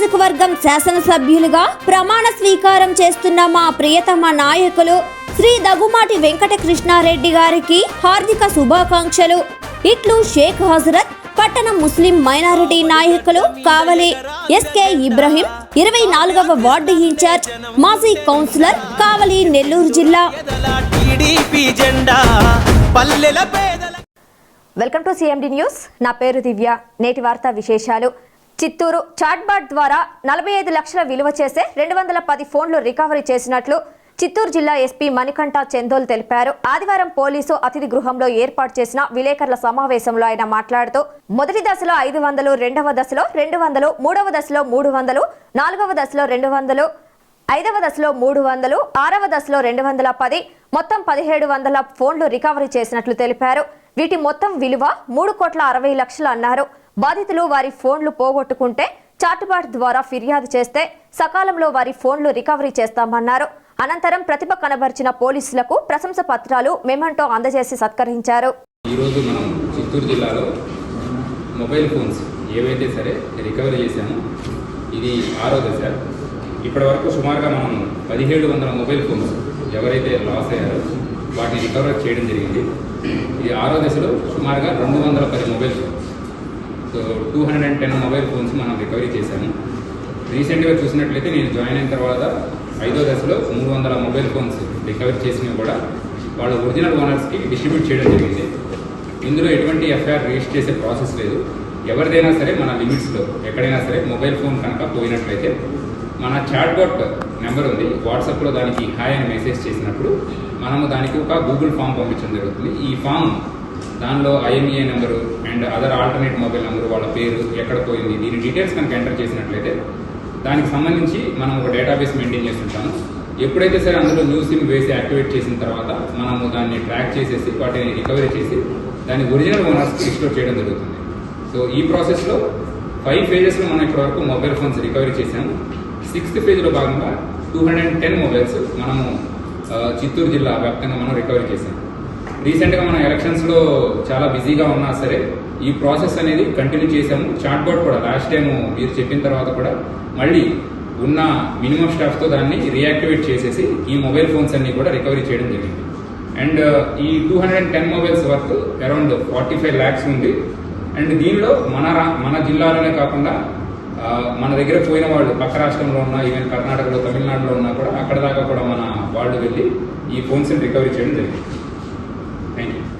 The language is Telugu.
నియోజకవర్గం శాసనసభ్యులుగా ప్రమాణ స్వీకారం చేస్తున్న మా ప్రియతమ నాయకులు శ్రీ దగుమాటి వెంకట కృష్ణారెడ్డి గారికి హార్దిక శుభాకాంక్షలు. ఇట్లు షేక్ హజరత్ పట్టణ ముస్లిం మైనారిటీ నాయకులు కావలి ఎస్కే ఇబ్రహీం ఇరవై నాలుగవ వార్డు ఇన్ఛార్జ్ మాజీ కౌన్సిలర్ కావలి నెల్లూరు జిల్లా. Welcome to CMD news. నా పేరు దివ్య. నేటి వార్తా విశేషాలు. చిత్తూరు చాట్బాట్ ద్వారా నలభై ఐదు లక్షల విలువ చేసే రెండు వందల పది ఫోన్లు రికవరీ చేసినట్లు చిత్తూరు జిల్లా ఎస్పీ మణికంఠ చందోల్ తెలిపారు. ఆదివారం పోలీసు అతిథి గృహంలో ఏర్పాటు చేసిన విలేకరుల సమావేశంలో ఆయన మాట్లాడుతూ మొదటి దశలో ఐదు వందలు రెండవ దశలో రెండు వందలు మూడవ దశలో మూడు వందలు నాలుగవ దశలో రెండు వందలు ఐదవ దశలో మూడు వందలు ఆరవ దశలో రెండు వందల పది మొత్తం పదిహేడు వందల ఫోన్లు రికవరీ చేసినట్లు తెలిపారు. వీటి మొత్తం విలువ మూడు కోట్ల అరవై లక్షలు అన్నారు. బాధితులు వారి ఫోన్లు పోగొట్టుకుంటే చాటుబాటు ద్వారా ఫిర్యాదు చేస్తే సకాలంలో వారి ఫోన్లు రికవరీ చేస్తామన్నారు. అనంతరం ప్రతిభ కనబరిచిన పోలీసులకు ప్రశంస పత్రాలు మెమంటో అందజేసి సత్కరించారు. ఈరోజు మనం చిత్తూరు జిల్లాలో మొబైల్ ఫోన్స్ ఏవైతే సరే రికవరీ చేశాము ఇది ఆరో దశ. ఇప్పటి వరకు సుమారుగా మనం పదిహేడు వందల మొబైల్ ఫోన్స్ ఎవరైతే లాస్ అయ్యారో వాటిని రికవర్ చేయడం జరిగింది. ఇది ఆరో దశలో సుమారుగా రెండు వందల పది mobile phones. Two hundred and ten mobile phones మనం రికవరీ చేశాము. రీసెంట్గా చూసినట్లయితే నేను జాయిన్ అయిన తర్వాత ఐదో దశలో మూడు వందల మొబైల్ ఫోన్స్ రికవరీ చేసినవి కూడా వాళ్ళ ఒరిజినల్ ఓనర్స్కి డిస్ట్రిబ్యూట్ చేయడం జరిగింది. ఇందులో ఎటువంటి ఎఫ్ఐఆర్ రిజిస్టర్ చేసే ప్రాసెస్ లేదు. ఎవరిదైనా సరే మన లిమిట్స్లో ఎక్కడైనా సరే మొబైల్ ఫోన్ కనుక పోయినట్లయితే మన చాట్బాట్ నెంబర్ ఉంది. వాట్సాప్లో దానికి హాయ్ అని మెసేజ్ చేసినప్పుడు మనము దానికి ఒక గూగుల్ ఫామ్ పంపించడం జరుగుతుంది. ఈ ఫామ్ దానిలో IMEI number and other alternate mobile number వాళ్ళ పేరు ఎక్కడ పోయింది? దీని డీటెయిల్స్ కనుక ఎంటర్ చేసినట్లయితే దానికి సంబంధించి మనం ఒక డేటాబేస్ మెయింటైన్ చేస్తుంటాము. ఎప్పుడైతే సరే అందులో న్యూ సిమ్ వేసి యాక్టివేట్ చేసిన తర్వాత మనము దాన్ని ట్రాక్ చేసేసి వాటిని రికవరీ చేసి దాని ఒరిజినల్ ఓనర్స్ రిస్టోర్ చేయడం జరుగుతుంది. సో ఈ ప్రాసెస్లో ఫైవ్ ఫేజెస్లో మనం ఇప్పటివరకు మొబైల్ ఫోన్స్ రికవరీ చేశాము. సిక్స్త్ ఫేజ్లో భాగంగా two hundred and ten mobiles మనము uh, చిత్తూరు జిల్లా వ్యాప్తంగా మనం రికవరీ చేశాము. రీసెంట్గా మనం ఎలక్షన్స్లో చాలా బిజీగా ఉన్నా సరే ఈ ప్రాసెస్ అనేది కంటిన్యూ చేశాము. చాట్బోర్డ్ కూడా లాస్ట్ టైం మీరు చెప్పిన తర్వాత కూడా మళ్ళీ ఉన్న మినిమం స్టాఫ్తో దాన్ని రియాక్టివేట్ చేసేసి ఈ మొబైల్ ఫోన్స్ అన్ని కూడా రికవరీ చేయడం జరిగింది. అండ్ ఈ two hundred and ten mobiles worth around forty five lakhs ఉంది. అండ్ దీనిలో మన రా- మన జిల్లాలోనే కాకుండా మన దగ్గర పోయిన వాళ్ళు పక్క రాష్ట్రంలో ఉన్న ఈవెన్ కర్ణాటకలో తమిళనాడులో ఉన్నా కూడా అక్కడ దాకా కూడా మన వాళ్ళు వెళ్ళి ఈ ఫోన్స్ని రికవరీ చేయడం జరిగింది. opinion.